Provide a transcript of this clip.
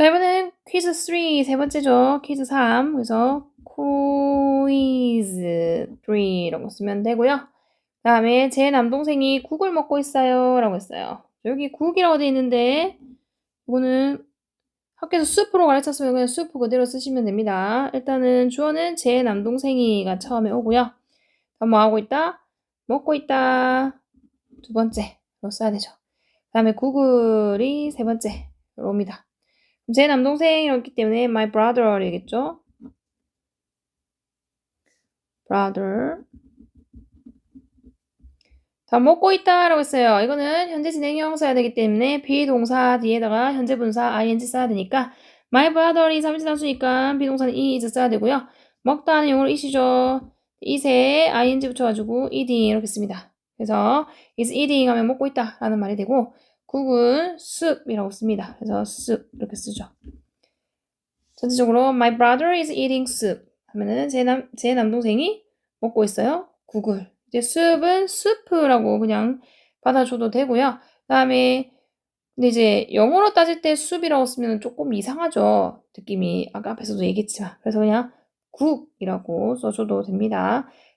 자, 이번엔 퀴즈 3, 세 번째죠. 퀴즈 3. 그래서 quiz 3 이런 거 쓰면 되고요. 그 다음에 제 남동생이 국을 먹고 있어요. 라고 했어요. 여기 국이라고 돼 있는데 이거는 학교에서 수프로 가르쳤으면 그냥 수프 그대로 쓰시면 됩니다. 일단은 주어는 제 남동생이가 처음에 오고요. 뭐 하고 있다? 먹고 있다. 두 번째로 써야 되죠. 그 다음에 구글이 세 번째로 옵니다. 제 남동생이었기 때문에 my brother이겠죠? brother. 자, 먹고 있다 라고 했어요. 이거는 현재 진행형 써야 되기 때문에 비동사 뒤에다가 현재 분사 ing 써야 되니까 my brother이 3인칭 단수니까 비동사는 is 써야 되고요. 먹다는 용어로 it이죠. it에 ing 붙여가지고 eating 이렇게 씁니다. 그래서 is eating 하면 먹고 있다 라는 말이 되고 국은 soup이라고 씁니다. 그래서 soup 이렇게 쓰죠. 전체적으로 my brother is eating soup 하면은 제 남, 제 남동생이 먹고 있어요. 국을. 이제 soup은 soup,라고 그냥 받아줘도 되고요. 그 다음에 근데 이제 영어로 따질 때 soup이라고 쓰면 조금 이상하죠. 느낌이 아까 앞에서도 얘기했지만 그래서 그냥 국이라고 써줘도 됩니다.